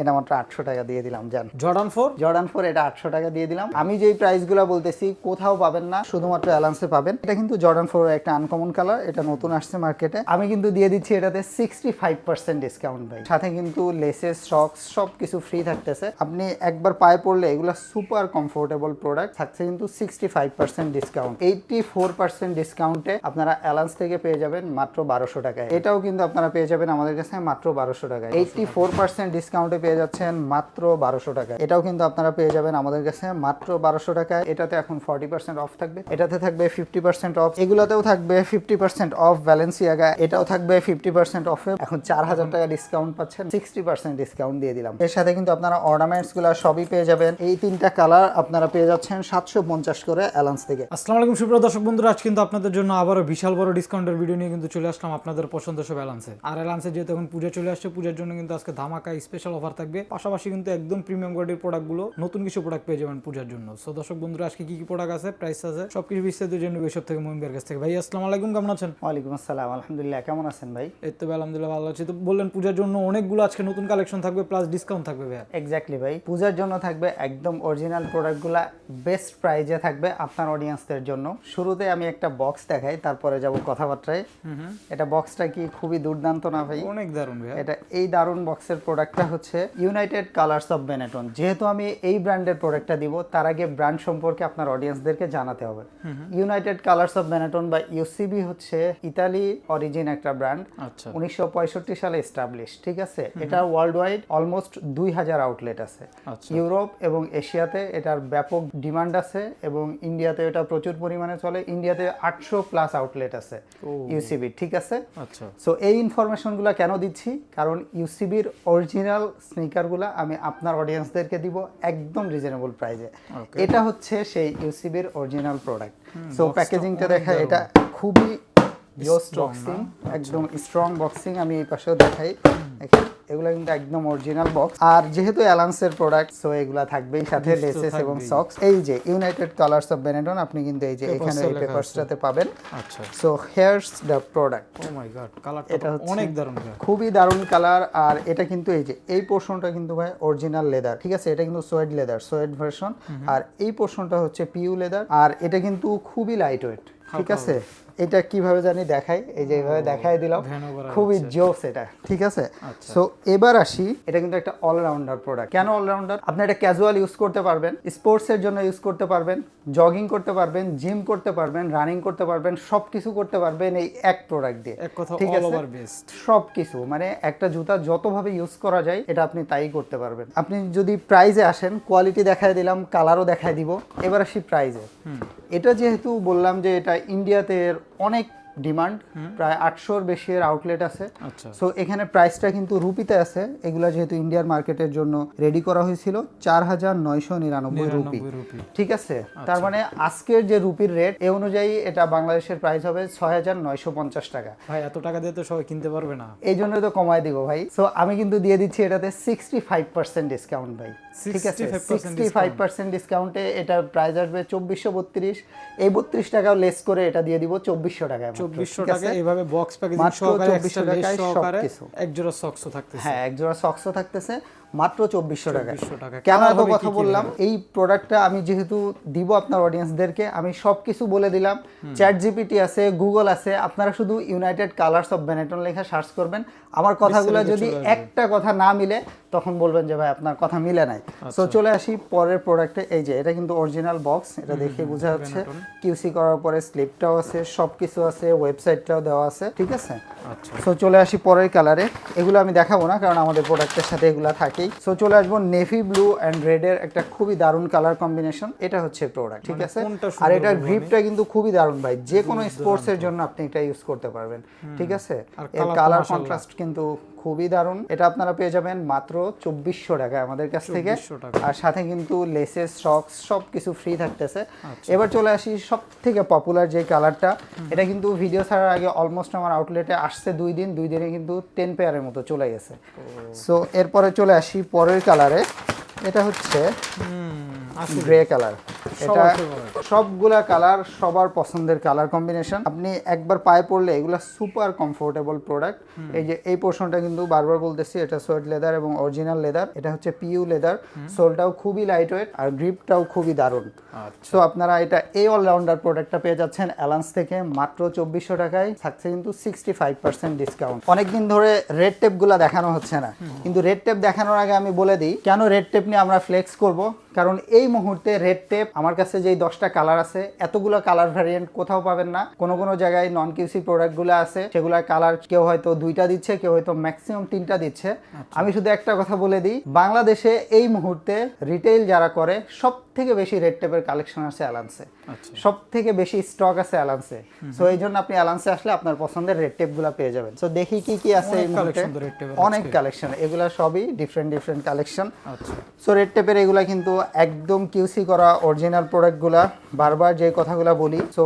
এটা মাত্র আটশো টাকা দিয়ে দিলাম জান। জর্ডান ফোর জর্ডান ফোর এটা আটশো টাকা দিয়ে দিলাম। আমি যেই প্রাইসগুলো বলতেছি কোথাও পাবেন না শুধুমাত্র অ্যালান্সে পাবেন। এটা কিন্তু জর্ডান ফোর একটা আনকমন কালার এটা নতুন আসছে মার্কেটে আমি কিন্তু দিয়ে দিচ্ছি এটাতে সিক্সটি ফাইভ পার্সেন্ট ডিসকাউন্ট ভাই। সাথে কিন্তু লেসেস সক্স সব কিছু ফ্রি থাকতেছে। আপনি একবার পায়ে পড়লে এগুলো সুপার কমফোর্টেবল প্রোডাক্ট থাকছে কিন্তু sixty five percent discount eighty four percent ডিসকাউন্টে আপনারা অ্যালান্স থেকে পেয়ে যাবেন মাত্র বারোশো টাকায়। এটাও কিন্তু আপনারা পেয়ে যাবেন আমাদের কাছে মাত্র বারোশো টাকায়। এইটটি ফোর পার্সেন্ট ডিসকাউন্টে পেয়ে যাচ্ছেন মাত্র বারোশো টাকায়। এটাও কিন্তু আপনারা পেয়ে যাবেন আমাদের কাছে মাত্র বারোশো টাকায়। এটাতে এখন ফর্টি পার্সেন্ট অফ থাকবে। এটাতে থাকবে ফিফটি পার্সেন্ট অফ। এগুলোতেও থাকবে ফিফটি পার্সেন্ট অফ ব্যালেন্সিয়াগা এটাও থাকবে ফিফটি পার্সেন্ট অফে এখন চার হাজার টাকা ডিসকাউন্ট পাচ্ছেন। সিক্সটি পার্সেন্ট ডিসকাউন্ট দিয়ে দিলাম। এর সাথে কিন্তু আপনারা অর্নামেন্টসগুলো সবই পেয়ে যাবেন। এই তিনটা কালার আপনারা পেয়ে যাচ্ছেন সাতশো পঞ্চাশ করে অ্যালান্স থেকে। আসসালামু আলাইকুম সুপ্রিয় দর্শক বন্ধুরা, আজ কিন্তু আপনাদের জন্য আবারও বিশাল বড় ডিসকাউন্টের ভিডিও নিয়ে কিন্তু চলে আসলাম আপনাদের পছন্দ সব অ্যালান্সে আর অ্যালান্সে যেহেতু এখন পুজো চলে আসছে, পূজার জন্য কিন্তু আজকে ধামাকা স্পেশাল অফার থাকবে। পাশাপাশি কিন্তু একদম প্রিমিয়াম কোয়ালিটির প্রোডাক্টগুলো নতুন কিছু প্রোডাক্ট পেয়ে যাবেন পূজার জন্য। সো দর্শক বন্ধুরা আজকে কি কি প্রোডাক্ট আছে প্রাইস আছে সবকিছু বিস্তারিত জন্য এসব থেকে মহিমের কাছ থেকে। ভাই আসসালামু আলাইকুম কেমন আছেন? ওয়ালাইকুম আসসালাম আলহামদুলিল্লাহ কেমন আছেন ভাই? এই তো আলহামদুলিল্লাহ ভালো আছি। তো বললেন পূজার জন্য অনেকগুলো আজকে নতুন কালেকশন থাকবে প্লাস ডিসকাউন্ট থাকবে ভাই এক্স্যাক্টলি ভাই পূজার জন্য থাকবে একদম অরিজিনাল প্রোডাক্টগুলা বেস্ট প্রাইজে থাকবে আপনার অডিয়েন্সদের জন্য। শুরুতে আমি একটা বক্স দেখাই তারপরে যাব কথাবার্তায়। এটা বক্সটা কি খুবই দুর্দান্ত না ভাই? অনেক দারুণ ভাই এটা এই দারুণ বক্সের প্রোডাক্টটা হচ্ছে ইউনাইটেড কালার্স অফ বেনেটন যেহেতু আমি এই ব্র্যান্ডের প্রোডাক্টটা দিব তার আগে ব্র্যান্ড সম্পর্কে আপনার অডিয়েন্সদেরকে জানাতে হবে। ইউনাইটেড কালার্স অফ বেনেটন বা ইউসিবি হচ্ছে ইতালি অরিজিন একটা ব্র্যান্ড আচ্ছা। উনিশশো সালে এস্টাবলিশ ঠিক আছে? এটা ওয়ার্ল্ড ওয়াইড অলমোস্ট দুই হাজার আউটলেট আছে। আচ্ছা। ইউরোপ এবং এশিয়াতে এটার ব্যাপক ডিমান্ড আছে এবং ইন্ডিয়াতে এটা প্রচুর পরিমাণে চলে। ইন্ডিয়াতে আটশো প্লাস আউটলেট আছে। ইউসিবি ঠিক আছে? আচ্ছা। সো এই ইনফরমেশনগুলো কেন দিচ্ছি? কারণ ইউসিবির অরিজিনাল স্নিকারগুলো আমি আপনার অডিয়েন্সদেরকে দিব একদম রিজনেবল প্রাইজে এটা হচ্ছে সেই ইউসিবির অরিজিনাল প্রোডাক্ট সো প্যাকেজিংটা দেখা এটা খুবই বক্সিং একদম স্ট্রং বক্সিং আমি এই পাশেও দেখাই। দেখেন এগুলো কিন্তু একদম অরিজিনাল বক্স আর যেহেতু অ্যালান্সের প্রোডাক্ট সো এগুলা থাকবেই সাথে লেসেস এবং সক্স এই যে ইউনাইটেড কালার্স অফ বেনেডন আপনি কিন্তু এই যে এখানে এই পেপারসটাতে পাবেন। আচ্ছা। So here's the product oh my god কালারটা এটা অনেক দারুণ খুবই দারুণ কালার আর এটা কিন্তু এই যে এই পোর্শনটা কিন্তু ভাই অরিজিনাল লেদার ঠিক আছে? এটা কিন্তু সোয়েড লেদার সোয়েড ভার্সন আর এই পোর্শনটা হচ্ছে পিউ লেদার আর এটা কিন্তু খুবই লাইট ওয়েট ঠিক আছে? এটা কীভাবে জানি দেখাই? এই যে এইভাবে দেখাই দিলাম। খুবই জোস এটা ঠিক আছে? আচ্ছা। সো এবার আসি এটা কিন্তু একটা অলরাউন্ডার প্রোডাক্ট কেন অলরাউন্ডার আপনি এটা ক্যাজুয়াল ইউজ করতে পারবেন স্পোর্টসের জন্য ইউজ করতে পারবেন জগিং করতে পারবেন জিম করতে পারবেন রানিং করতে পারবেন সব কিছু করতে পারবেন এই এক প্রোডাক্ট দিয়ে। এক কথা ঠিক আছে? সব কিছু মানে একটা জুতা যতভাবে ইউজ করা যায় এটা আপনি তাই করতে পারবেন। আপনি যদি প্রাইজে আসেন কোয়ালিটি দেখায় দিলাম কালারও দেখায় দিব। এবার আসি প্রাইজে এটা যেহেতু বললাম যে এটা ইন্ডিয়াতে অনেক ডিমান্ড। প্রায় আটশোর বেশি এর আউটলেট আছে। আচ্ছা। সো এখানে প্রাইসটা কিন্তু রুপিতে আছে। এগুলা যেহেতু ইন্ডিয়ার মার্কেটের জন্য রেডি করা হয়েছিল চার হাজার নয়শো নিরানব্বই রুপি। ঠিক আছে? তার মানে আজকের যে রুপির রেট এ অনুযায়ী এটা বাংলাদেশের প্রাইস হবে ছয় হাজার নয়শো পঞ্চাশ টাকা। ভাই এত টাকা দিয়ে তো সবাই কিনতে পারবে না। এই জন্য তো কমায় দিব ভাই। সো আমি কিন্তু দিয়ে দিচ্ছি এটাতে সিক্সটি ফাইভ পার্সেন্ট ডিসকাউন্ট ভাই। ঠিক আছে? সিক্সটি ফাইভ পার্সেন্ট ডিসকাউন্টে এটা প্রাইস আসবে চব্বিশশো বত্রিশ। এই বত্রিশ টাকাও লেস করে এটা দিয়ে দিব চব্বিশশো টাকায়। মাত্র, চব্বিশশো ঠিক টাকা আছে? এইভাবে বক্স প্যাকেজিং সহকারে 2400 টাকায় সহকারে সবকিছু। এক জোড়া সক্সও থাকতেছে। হ্যাঁ এক জোড়া সক্সও থাকতেছে মাত্র চব্বিশশো টাকা 2400 টাকা। কেন এত কথা বললাম? এই প্রোডাক্টটা আমি যেহেতু দিব আপনার অডিয়েন্সদেরকে আমি সব কিছু বলে দিলাম। চ্যাট জিপিটি আছে গুগল আছে আপনারা শুধু ইউনাইটেড কালার্স অফ বেনেটন লেখা সার্চ করবেন। আমার কথাগুলো যদি একটা কথা না মিলে তখন বলবেন যে ভাই আপনার কথা মিলে নাই। আচ্ছা। সো চলে আসি পরের প্রোডাক্টে এই যে এটা কিন্তু অরিজিনাল বক্স এটা দেখে বোঝা যাচ্ছে। কিউসি করার পরে স্লিপটাও আছে সব কিছু আছে ওয়েবসাইটটাও দেওয়া আছে ঠিক আছে? আচ্ছা। সো চলে আসি পরের কালারে এগুলো আমি দেখাবো না কারণ আমাদের প্রোডাক্টের সাথে এগুলো থাকেই। সো চলে আসব নেভি ব্লু অ্যান্ড রেডের একটা খুবই দারুণ কালার কম্বিনেশন এটা হচ্ছে প্রোডাক্ট ঠিক মানে আছে? আর এটার গ্রিপটা কিন্তু খুবই দারুণ ভাই। যে কোনো স্পোর্টসের জন্য আপনি এটা ইউজ করতে পারবেন ঠিক আছে? এর কালার কন্ট্রাস্ট কিন্তু খুবই দারুণ। এটা আপনারা পেয়ে যাবেন মাত্র চব্বিশশো টাকা আমাদের কাছ থেকে। আর সাথে কিন্তু লেসেস সক্স সব কিছু ফ্রি থাকতেছে। আচ্ছা। এবার চলে আসি সব থেকে পপুলার যে কালারটা এটা কিন্তু ভিডিও ছাড়ার আগে অলমোস্ট আমার আউটলেটে আসছে দুই দিন। দুই দিনে কিন্তু টেন পেয়ারের মতো চলে গেছে। সো এরপরে চলে আসি পরের কালারে এটা হচ্ছে গ্রে কালার। এটা সবগুলা কালার সবার পছন্দের কালার কম্বিনেশন। আপনি একবার পায়ে পড়লে এগুলা সুপার কমফোর্টেবল প্রোডাক্ট এই যে এই পোর্শনটা কিন্তু বারবার বলতেছি এটা সোয়েট লেদার এবং অরিজিনাল লেদার এটা হচ্ছে পিইউ লেদার সোলটাও খুবই লাইট ওয়েট আর গ্রিপটাও খুবই দারুণ। আচ্ছা। সো আপনারা এটা এই অলরাউন্ডার প্রোডাক্টটা পেয়ে যাচ্ছেন অ্যালান্স থেকে মাত্র চব্বিশশো টাকায়। থাকছে কিন্তু সিক্সটি ফাইভ পার্সেন্ট ডিসকাউন্ট অনেকদিন ধরে রেড টেপগুলো দেখানো হচ্ছে না। কিন্তু রেড টেপ দেখানোর আগে আমি বলে দিই কেন রেড টেপ নিয়ে আমরা ফ্লেক্স করব। কারণ এই মুহূর্তে রেড টেপ আমার কাছে যেই দশটা কালার আছে এতগুলো কালার ভ্যারিয়েন্ট কোথাও পাবেন না। কোনো কোনো জায়গায় নন কিউসি প্রোডাক্টগুলো আছে সেগুলোর কালার কেউ হয়তো দুইটা দিচ্ছে কেউ হয়তো ম্যাক্সিমাম তিনটা দিচ্ছে। আমি শুধু একটা কথা বলে দিই বাংলাদেশে এই মুহূর্তে রিটেইল যারা করে সব থেকে বেশি রেড টেপের কালেকশন আছে অ্যালান্সে আচ্ছা। সব থেকে বেশি স্টক আছে অ্যালান্সে সো এই জন্য আপনি অ্যালান্সে আসলে আপনার পছন্দের রেড টেপগুলা পেয়ে যাবেন। সো দেখি কি কি আছে এই অনেক মুহূর্তে কালেকশন এগুলা সবই ডিফারেন্ট ডিফারেন্ট কালেকশন আচ্ছা। সো রেড টেপের এগুলা কিন্তু একদম কিউসি করা অরিজিনাল প্রোডাক্টগুলা বারবার যে কথাগুলো বলি সো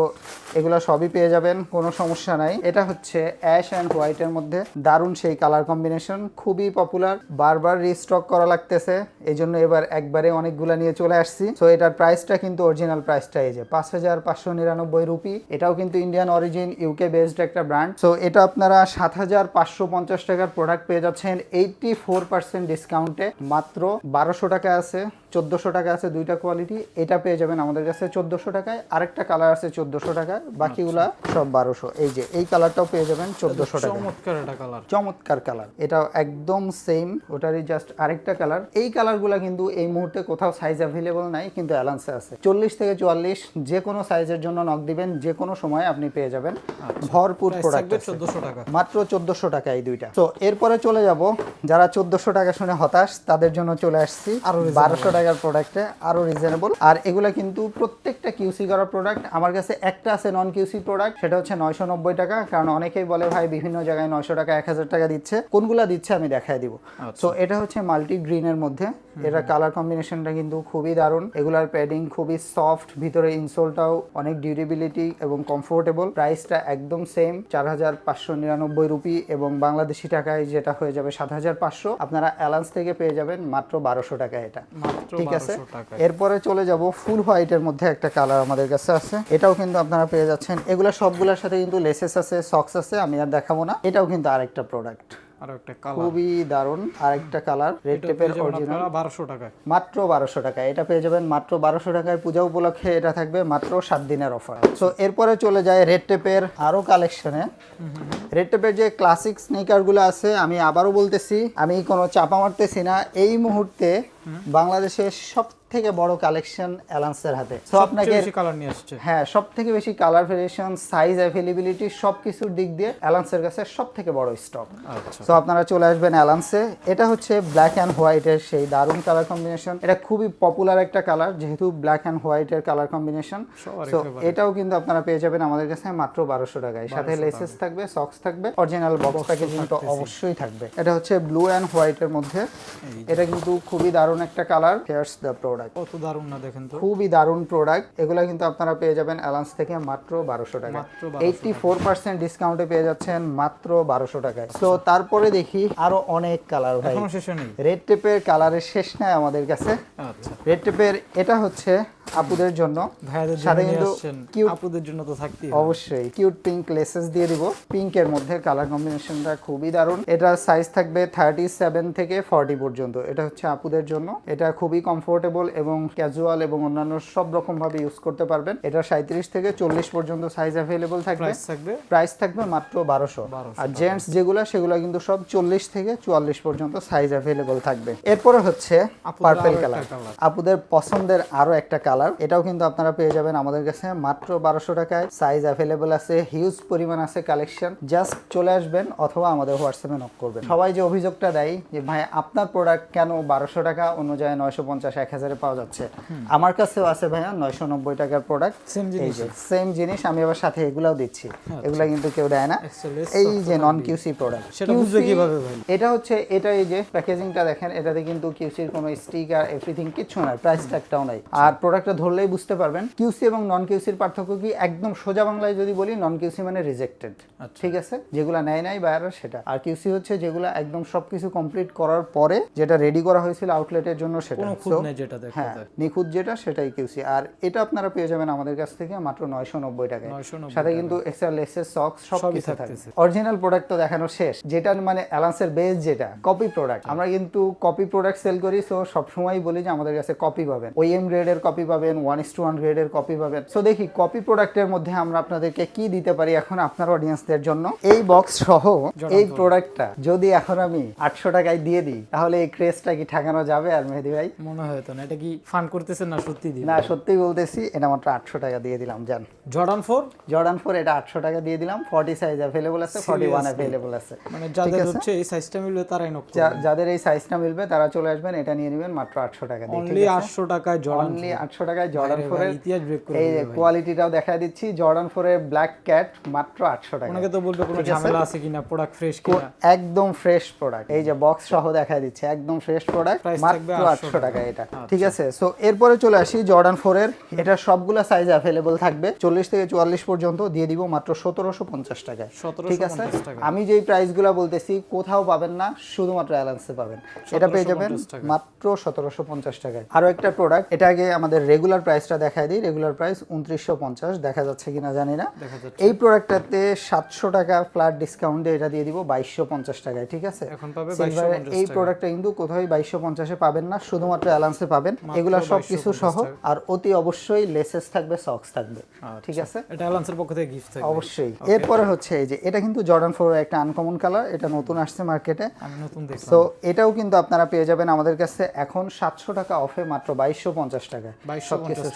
এগুলা সবই পেয়ে যাবেন, কোনো সমস্যা নাই। এটা হচ্ছে অ্যাশ অ্যান্ড হোয়াইটের মধ্যে দারুণ সেই কালার কম্বিনেশন খুবই পপুলার বারবার রিস্টক করা লাগতেছে। এই জন্য এবার একবারে অনেকগুলা নিয়ে চলে আসছি। সো এটার প্রাইসটা কিন্তু অরিজিনাল প্রাইসটা এই যে পাঁচ হাজার পাঁচশো নিরানব্বই রুপি এটাও কিন্তু ইন্ডিয়ান অরিজিন ইউকে বেসড একটা ব্র্যান্ড সো এটা আপনারা সাত হাজার পাঁচশো পঞ্চাশ টাকার প্রোডাক্ট পেয়ে যাচ্ছেন। এইটটি ফোর পার্সেন্ট ডিসকাউন্টে মাত্র বারোশো টাকা আছে, চোদ্দোশো টাকা আছে দুইটা কোয়ালিটি এটা পেয়ে যাবেন আমাদের কাছে চোদ্দোশো টাকায় আরেকটা কালার আছে চোদ্দোশো টাকায় বাকিগুলা সব বারোশো। এই যে এই কালারটাও পেয়ে যাবেন চোদ্দোশো টাকা। চমৎকার একটা কালার চমৎকার কালার এটা একদম সেম ওটারই জাস্ট আরেকটা কালার এই কালারগুলো কিন্তু এই মুহূর্তে কোথাও সাইজ অ্যাভেলেবল নাই কিন্তু অ্যালান্সে আছে। চল্লিশ থেকে চুয়াল্লিশ যে কোনো সাইজের জন্য নক দিবেন যে কোনো সময় আপনি পেয়ে যাবেন। ভরপুর প্রোডাক্ট চোদ্দশো টাকা। মাত্র চোদ্দশো টাকা এই দুইটা। তো এরপরে চলে যাব যারা চোদ্দশো টাকা শুনে হতাশ তাদের জন্য চলে আসছি। বারোশো টাকার প্রোডাক্টে আরও রিজনেবল আর এগুলা কিন্তু প্রত্যেকটা কিউসি করা প্রোডাক্ট আমার কাছে একটা আছে নন কিউসি প্রোডাক্ট সেটা হচ্ছে নয়শো নব্বই টাকা। কারণ অনেকেই বলে ভাই বিভিন্ন জায়গায় নয়শো টাকা এক হাজার টাকা দিচ্ছে। কোনগুলা দিচ্ছে আমি দেখাই দিব। সো এটা হচ্ছে মাল্টি গ্রিনের মধ্যে। এটা কালার কম্বিনেশনটা কিন্তু খুবই দারুণ। এগুলার প্যাডিং খুবই সফট ভিতরে ইনসোলটাও অনেক ডিউরেবিলিটি এবং কমফোর্টেবল প্রাইসটা একদম সেম চার হাজার পাঁচশো নিরানব্বই রুপি এবং বাংলাদেশি টাকায় যেটা হয়ে যাবে সাত হাজার পাঁচশো। আপনারা অ্যালান্স থেকে পেয়ে যাবেন মাত্র বারোশো টাকা এটা। ঠিক আছে? এরপরে চলে যাব ফুল হোয়াইটের মধ্যে একটা কালার আমাদের কাছে আছে। এটাও কিন্তু আপনারা পেয়ে যাচ্ছেন। এগুলা সবগুলোর সাথে কিন্তু লেসেস আছে সক্স আছে আমি আর দেখাবো না। এটাও কিন্তু আরেকটা প্রোডাক্ট আর একটা কালার খুবই দারুণ আরেকটা কালার রেড টেপের অরিজিনাল বারোশো টাকায়। মাত্র বারোশো টাকা এটা পেয়ে যাবেন মাত্র বারোশো টাকায়। পূজা উপলক্ষে এটা থাকবে মাত্র সাত দিনের অফার সো এরপরে চলে যায় রেড টেপের আরও কালেকশনে রেড টেপের যে ক্লাসিক স্নিকারগুলো আছে আমি আবারও বলতেছি আমি কোনো চাপা মারতেছি না। এই মুহূর্তে বাংলাদেশের সব থেকে বড় কালেকশন অ্যালান্সের হাতে। সো আপনাকে বেশি কালার নিয়ে আসছে হ্যাঁ সব থেকে বেশি কালার ভেরিয়েশন সাইজ অ্যাভেলেবিলিটি সব কিছুর দিক দিয়ে অ্যালান্সের কাছে সব থেকে বড় স্টক আচ্ছা। সো আপনারা চলে আসবেন অ্যালান্সে এটা হচ্ছে ব্ল্যাক অ্যান্ড হোয়াইটের সেই দারুণ কালার কম্বিনেশন এটা খুবই পপুলার একটা কালার যেহেতু ব্ল্যাক অ্যান্ড হোয়াইটের কালার কম্বিনেশন সো এটাও কিন্তু আপনারা পেয়ে যাবেন আমাদের কাছে মাত্র বারোশো টাকায়। সাথে লেসেস থাকবে সক্স থাকবে অরিজিনাল বক্স প্যাকেজ কিন্তু অবশ্যই থাকবে। এটা হচ্ছে ব্লু অ্যান্ড হোয়াইটের মধ্যে। এটা কিন্তু খুবই দারুণ একটা কালার হেয়ার্স দ্য প্রোডাক্ট কত দারুণ না দেখেন তো। খুবই দারুণ প্রোডাক্ট এগুলো কিন্তু আপনারা পেয়ে যাবেন অ্যালান্স থেকে মাত্র বারোশো টাকা মাত্র 1200 এইটটি ফোর পার্সেন্ট ডিসকাউন্টে পেয়ে যাচ্ছেন মাত্র বারোশো টাকায়। তো তারপরে দেখি আরও অনেক কালার ভাই। এখনও শেষে নেই রেড টেপের কালারের শেষ নাই আমাদের কাছে। আচ্ছা। রেড টেপের এটা হচ্ছে আপুদের জন্য। ভাইয়াদের সাথে কিন্তু cute- আপুদের জন্য তো থাকতেই। অবশ্যই কিউট পিঙ্ক লেসেস দিয়ে দিব। পিঙ্কের মধ্যে কালার কম্বিনেশনটা খুবই দারুণ। এটা সাইজ থাকবে থার্টি সেভেন থেকে ফর্টি পর্যন্ত। এটা হচ্ছে আপুদের জন্য। এটা খুবই কমফোর্টেবল এবং ক্যাজুয়াল এবং অন্যান্য সব রকম ভাবে ইউজ করতে পারবেন। এটা সাঁত্রিশ থেকে চল্লিশ পর্যন্ত সাইজ অ্যাভেলেবল থাকবে। প্রাইস থাকবে? প্রাইস থাকবে মাত্র বারোশো। 1200 আর জেন্টস যেগুলা সেগুলা কিন্তু সব চল্লিশ থেকে চুয়াল্লিশ পর্যন্ত সাইজ অ্যাভেলেবল থাকবে। এরপরে হচ্ছে পার্পেল কালার আপুদের পছন্দের আরও একটা কালার এটাও কিন্তু আপনারা পেয়ে যাবেন আমাদের কাছে। মাত্র বারোশো টাকায় সাইজ অ্যাভেলেবল আছে হিউজ পরিমাণ আছে কালেকশন জাস্ট চলে আসবেন অথবা আমাদের হোয়াটসঅ্যাপে নক করবেন। সবাই যে অভিযোগটা দেয় যে ভাই আপনার প্রোডাক্ট কেন বারোশো টাকা? অন্য জায়গায় নয়শো পঞ্চাশ এক হাজারে পাওয়া যাচ্ছে। আমার কাছেও আছে ভাইয়া নয়শো নব্বই টাকার প্রোডাক্ট সেম জিনিস। সেম জিনিস আমি আবার সাথে এগুলাও দিচ্ছি। এগুলা কিন্তু কেউ দেয় না। এই যে নন কিউসি প্রোডাক্ট সেটা বুঝবে কীভাবে ভাই? এটা হচ্ছে এটা এই যে প্যাকেজিংটা দেখেন এটাতে কিন্তু কিউসির কোনো স্টিকার এভরিথিং কিছু নাই প্রাইস ট্যাগটাও নাই। আর প্রোডাক্টটা প্রোডাক্টটা ধরলেই বুঝতে পারবেন। কিউসি এবং নন কিউসির পার্থক্য কি? একদম সোজা বাংলায় যদি বলি নন কিউসি মানে রিজেক্টেড আচ্ছা। ঠিক আছে? যেগুলো নেয় নাই বায়াররা সেটা। আর কিউসি হচ্ছে যেগুলো একদম সবকিছু কমপ্লিট করার পরে যেটা রেডি করা হয়েছিল আউটলেটের জন্য সেটা। যেটা হ্যাঁ নিখুঁত যেটা সেটাই কিউসি আর এটা আপনারা পেয়ে যাবেন আমাদের কাছ থেকে মাত্র নয়শো নব্বই টাকায়। সাথে কিন্তু এক্সট্রা লেসেস সক্স সব কিছু থাকতেছে। অরিজিনাল প্রোডাক্ট তো দেখানো শেষ। যেটা মানে অ্যালান্সের বেস যেটা কপি প্রোডাক্ট আমরা কিন্তু কপি প্রোডাক্ট সেল করি সো সবসময় বলি যে আমাদের কাছে কপি পাবেন। ওএম গ্রেডের কপি পাবেন ওয়ান ইস টু ওয়ান গ্রেডের কপি পাবেন। সো দেখি কপি প্রোডাক্টের মধ্যে আমরা আপনাদেরকে কি দিতে পারি এখন আপনার অডিয়েন্সদের জন্য? এই বক্স সহ এই প্রোডাক্টটা যদি এখন আমি আটশো টাকায় দিয়ে দিই তাহলে এই ক্রেজটা কি ঠেকানো যাবে আর মেহেদি ভাই? মনে হয় তো না এটা কি ফান্ড করতেছেন না সত্যি দিন না সত্যি বলতেছি এটা মাত্র আটশো টাকা দিয়ে দিলাম জান। জর্ডান ফোর জর্ডান ফোর এটা আটশো টাকা দিয়ে দিলাম ফর্টি সাইজ অ্যাভেলেবল আছে ফর্টি ওয়ান? অ্যাভেলেবল আছে। মানে যাদের হচ্ছে এই সাইজটা মিলবে তারাই নক যাদের এই সাইজটা মিলবে তারা চলে আসবেন এটা নিয়ে নেবেন মাত্র আটশো টাকা দিয়ে অনলি আটশো টাকায় জর্ডান অনলি আটশো টাকায় জর্ডান ফোরের ইতিহাস ব্রেক করে এই কোয়ালিটিটাও দেখা দিচ্ছি। জর্ডান ফোরের ব্ল্যাক ক্যাট মাত্র আটশো টাকা। তো বলবে কোনো ঝামেলা আছে কিনা প্রোডাক্ট ফ্রেশ কিনা? একদম ফ্রেশ প্রোডাক্ট এই যে বক্স সহ দেখা দিচ্ছে একদম ফ্রেশ প্রোডাক্ট মাত্র আটশো টাকা। এটা। ঠিক আছে? সো এরপরে চলে আসি জর্ডান ফোর এর এটা সবগুলো সাইজ অ্যাভেলেবল থাকবে। চল্লিশ থেকে চুয়াল্লিশ পর্যন্ত দিয়ে দিব মাত্র সতেরোশো পঞ্চাশ টাকায়। ঠিক আছে? আমি যেই প্রাইসগুলো বলতেছি কোথাও পাবেন না শুধুমাত্র অ্যালান্সে পাবেন। এটা পেয়ে যাবেন মাত্র সতেরোশো পঞ্চাশ টাকায়। আরও একটা প্রোডাক্ট এটা আগে আমাদের রেগুলার প্রাইসটা দেখায় দিই। রেগুলার প্রাইস উনত্রিশশো পঞ্চাশ দেখা যাচ্ছে কিনা জানি না। এই প্রোডাক্টটাতে সাতশো টাকা ফ্ল্যাট ডিসকাউন্ট এটা দিয়ে দিব বাইশশো পঞ্চাশ টাকায় ঠিক আছে? এখন পাবে Silver এর 2250 এই প্রোডাক্টটা কিন্তু কোথাও বাইশশো পঞ্চাশে পাবেন না শুধুমাত্র অ্যালান্সে পাবেন। এগুলা সব কিছু সহ আর অতি অবশ্যই লেসেস থাকবে সক্স থাকবে ঠিক আছে? এটা অ্যালান্সের পক্ষ থেকে গিফট থাকবে। অবশ্যই। এরপরে হচ্ছে এই যে এটা কিন্তু জর্ডান ফোর একটা আনকমন কালার এটা নতুন আসছে মার্কেটে আমি নতুন দেখলাম। তো এটাও কিন্তু আপনারা পেয়ে যাবেন আমাদের কাছে। এখন সাতশো টাকা অফে মাত্র বাইশশো পঞ্চাশ টাকায়। 2250 সবকিছু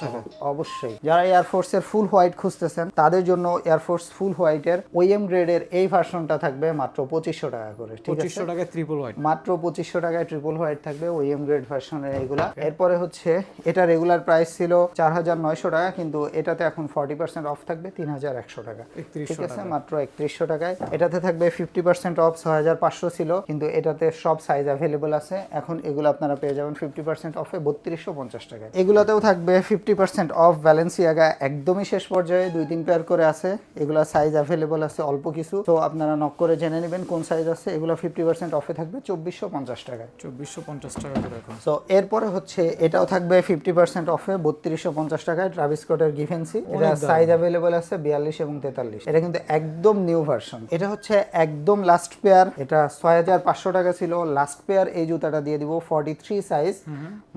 অবশ্যই। যারা এয়ারফোর্স এর ফুল হোয়াইট খুঁজতেছেন তাদের জন্য এয়ারফোর্স ফুল হোয়াইটের ওএম গ্রেডের এই ভার্সনটা থাকবে মাত্র পঁচিশশো টাকা করে পঁচিশশো টাকায় ট্রিপল হোয়াইট মাত্র পঁচিশশো টাকায় ট্রিপল হোয়াইট থাকবে ওএম গ্রেড ভার্সনের এগুলা। এরপরে হচ্ছে এটা রেগুলার প্রাইস ছিল চার হাজার নয়শো টাকা কিন্তু এটাতে এখন ফর্টি পার্সেন্ট অফ থাকবে তিন হাজার একশো টাকা। ঠিক আছে? মাত্র একত্রিশশো টাকায়। এটাতে থাকবে ফিফটি পার্সেন্ট অফ ছয় হাজার পাঁচশো ছিল কিন্তু এটাতে সব সাইজ অ্যাভেলেবল আছে। এখন এগুলো আপনারা পেয়ে যাবেন ফিফটি পার্সেন্ট অফে বত্রিশশো পঞ্চাশ টাকায়। এগুলোতেও থাকবে ফিফটি পার্সেন্ট অফ ব্যালেন্সিয়াগা একদমই শেষ পর্যায়ে দুই তিন পেয়ার করে আছে। এগুলা সাইজ অ্যাভেলেবল আছে অল্প কিছু। তো আপনারা নক করে জেনে নেবেন কোন সাইজ আছে। এগুলো ফিফটি পার্সেন্ট অফে থাকবে চব্বিশশো পঞ্চাশ টাকায়। চব্বিশশো পঞ্চাশ টাকা করে এখন। তো এরপরে হচ্ছে এটাও থাকবে ফিফটি পার্সেন্ট অফে বত্রিশশো পঞ্চাশ টাকায় ট্রাভিস স্কটের গিভেন্সি এটা সাইজ অ্যাভেলেবল আছে বিয়াল্লিশ এবং তেতাল্লিশ। এটা কিন্তু একদম নিউ ভার্সন এটা হচ্ছে একদম লাস্ট পেয়ার এটা ছয় হাজার পাঁচশো টাকা ছিল। লাস্ট পেয়ার এই জুতাটা দিয়ে দিব ফর্টি থ্রি সাইজ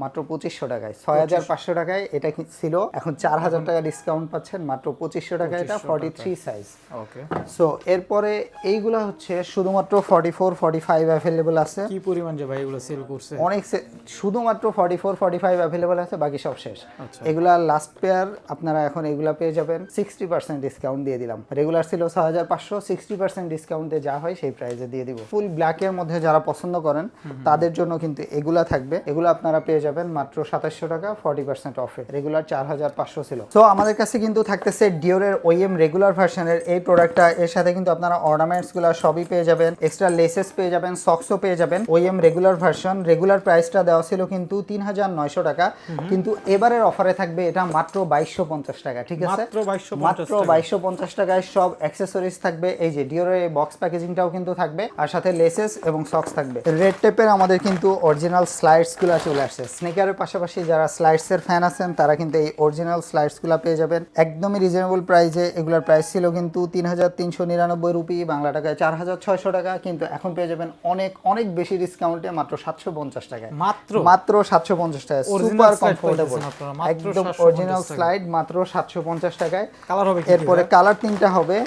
মাত্র পঁচিশশো টাকায়। ছয় হাজার পাঁচশো টাকায় এটা ছিল? এখন চার হাজার টাকা ডিসকাউন্ট পাচ্ছেন মাত্র পঁচিশশো টাকায় এটা forty three size okay so এরপরে এইগুলা হচ্ছে শুধুমাত্র forty four forty five available আছে। কি পরিমাণ যে ভাই এগুলো সেল করছে? অনেক শুধুমাত্র forty four forty five available আছে বাকি সব শেষ। আচ্ছা। এগুলা লাস্ট পেয়ার আপনারা এখন এগুলা পেয়ে যাবেন। সিক্সটি পার্সেন্ট ডিসকাউন্ট দিয়ে দিলাম। রেগুলার ছিল ছ হাজার পাঁচশো সিক্সটি পার্সেন্ট ডিসকাউন্টে যা হয় সেই প্রাইসে দিয়ে দিব। ফুল ব্ল্যাকের মধ্যে যারা পছন্দ করেন তাদের জন্য কিন্তু এগুলা থাকবে। এগুলো আপনারা পেয়ে যাবেন মাত্র সাতাশশো টাকা ফর্টি পার্সেন্ট অফে রেগুলার চার হাজার পাঁচশো ছিল। তো আমাদের কাছে কিন্তু থাকতেছে ডিওরের ওএম রেগুলার ভার্সনের এই প্রোডাক্টটা এর সাথে কিন্তু আপনারা অর্নামেন্টসগুলা সবই পেয়ে যাবেন এক্সট্রা লেসেস পেয়ে যাবেন সক্সও পেয়ে যাবেন। ওএম রেগুলার ভার্সন রেগুলার প্রাইসটা দেওয়া ছিল কিন্তু তিন হাজার নয়শো টাকা। কিন্তু এবারের অফারে থাকবে এটা মাত্র বাইশশো পঞ্চাশ টাকা ঠিক আছে? মাত্র বাইশশো পঞ্চাশ টাকায় সব অ্যাক্সেসরিজ থাকবে। এই যে ডিওরের বক্স প্যাকেজিংটাও কিন্তু থাকবে আর সাথে লেসেস এবং সক্স থাকবে। রেড টেপের আমাদের কিন্তু অরিজিনাল স্লাইডসগুলো চলে আসছে। স্নেকারের পাশাপাশি যারা স্লাইডস এর ফ্যান আছেন তারা কিন্তু এই অরিজিনাল স্লাইডসগুলো পেয়ে যাবেন। একদমই রিজনেবল প্রাইসে এগুলোর প্রাইস ছিল কিন্তু তিন হাজার তিনশো নিরানব্বই রুপি বাংলা টাকায় চার হাজার ছয়শো টাকা কিন্তু এখন পেয়ে যাবেন অনেক অনেক বেশি ডিসকাউন্টে মাত্র সাতশো পঞ্চাশ টাকায়। মাত্র? মাত্র সাতশো পঞ্চাশ টাকা সুপার কমফোর্টেবল একদম অরিজিনাল স্লাইড মাত্র সাতশো পঞ্চাশ টাকায়। কালার হবে এরপরে কালার তিনটা হবে।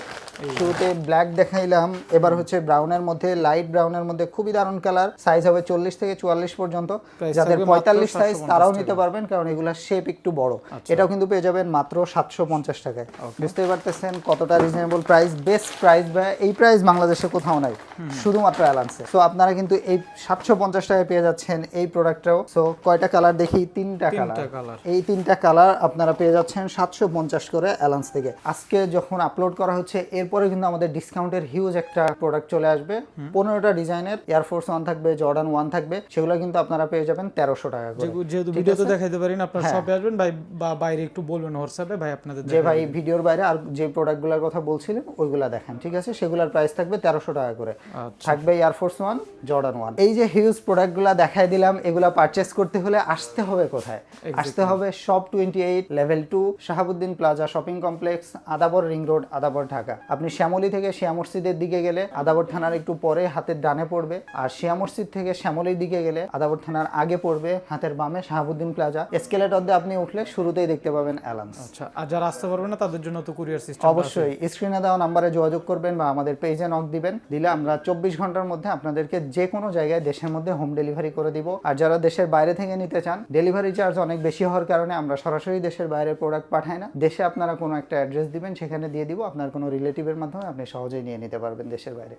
শুরুতে ব্ল্যাক দেখাইলাম এবার হচ্ছে ব্রাউনের মধ্যে লাইট ব্রাউনের মধ্যে খুবই দারুণ কালার সাইজ হবে চল্লিশ থেকে চুয়াল্লিশ পর্যন্ত। যাদের পঁয়তাল্লিশ সাইজ তারাও নিতে পারবেন কারণ এগুলা শেপ একটু বড়। এটাও কিন্তু পেয়ে যাবেন মাত্র সাতশো পঞ্চাশ টাকায়। বুঝতেই পারতেছেন কতটা রিজনেবল প্রাইস বেস্ট প্রাইস বা এই প্রাইস বাংলাদেশে কোথাও নাই শুধুমাত্র অ্যালান্সে তো আপনারা কিন্তু এই সাতশো পঞ্চাশ টাকায় পেয়ে যাচ্ছেন এই প্রোডাক্টটাও সো কয়টা কালার দেখি? তিনটা কালার এই তিনটা কালার আপনারা পেয়ে যাচ্ছেন সাতশো পঞ্চাশ করে অ্যালান্স থেকে। আজকে যখন আপলোড করা হচ্ছে এরপরে কিন্তু আমাদের ডিসকাউন্টের হিউজ একটা প্রোডাক্ট চলে আসবে। পনেরোটা ডিজাইনের এয়ারফোর্স ওয়ান থাকবে জর্ডান ওয়ান থাকবে সেগুলো কিন্তু আপনারা পেয়ে যাবেন তেরোশো টাকা করে। যেহেতু ভিডিওতে দেখাইতে পারি না আপনার শপে আসবেন ভাই বা বাইরে একটু বলবেন হোয়াটসঅ্যাপে ভাই আপনাদের যে ভাই ভিডিওর বাইরে আর যে প্রোডাক্টগুলোর কথা বলছিলেন ওইগুলা দেখেন ঠিক আছে? সেগুলোর প্রাইস থাকবে তেরোশো টাকা করে। আচ্ছা। থাকবে এয়ারফোর্স ওয়ান জর্ডান ওয়ান এই যে হিউজ প্রোডাক্টগুলো দেখাই দিলাম এগুলা পারচেস করতে হলে আসতে হবে কোথায়? আসতে হবে shop twenty eight level two Shahabuddin plaza shopping complex Adabor ring road Adabor Dhaka আপনি শ্যামলী থেকে শিয়া মসজিদের দিকে গেলে আদাবর থানার একটু পরে হাতের ডানে পড়বে আর শিয়া মসজিদ থেকে শ্যামলীর দিকে গেলে আদাবর থানার আগে পড়বে হাতের বামে শাহাবুদ্দিন প্লাজা এসকেলেটর দিয়ে আপনি উঠলে শুরুতেই দেখতে পাবেন অ্যালান্স আচ্ছা আর যারা আসতে পারবে না তাদের জন্য তো কুরিয়ার সিস্টেম অবশ্যই স্ক্রিনে দেওয়া নাম্বারে যোগাযোগ করবেন বা আমাদের পেজে নক দিবেন দিলে আমরা চব্বিশ ঘণ্টার মধ্যে আপনাদেরকে যে কোনো জায়গায় দেশের মধ্যে হোম ডেলিভারি করে দিব। আর যারা দেশের বাইরে থেকে নিতে চান ডেলিভারি চার্জ অনেক বেশি হওয়ার কারণে আমরা সরাসরি দেশের বাইরে প্রোডাক্ট পাঠাই না। দেশে আপনারা কোনো একটা অ্যাড্রেস দিবেন সেখানে দিয়ে দিব আপনার কোনো রিলেটিভের মাধ্যমে আপনি সহজেই নিয়ে নিতে পারবেন দেশের বাইরে।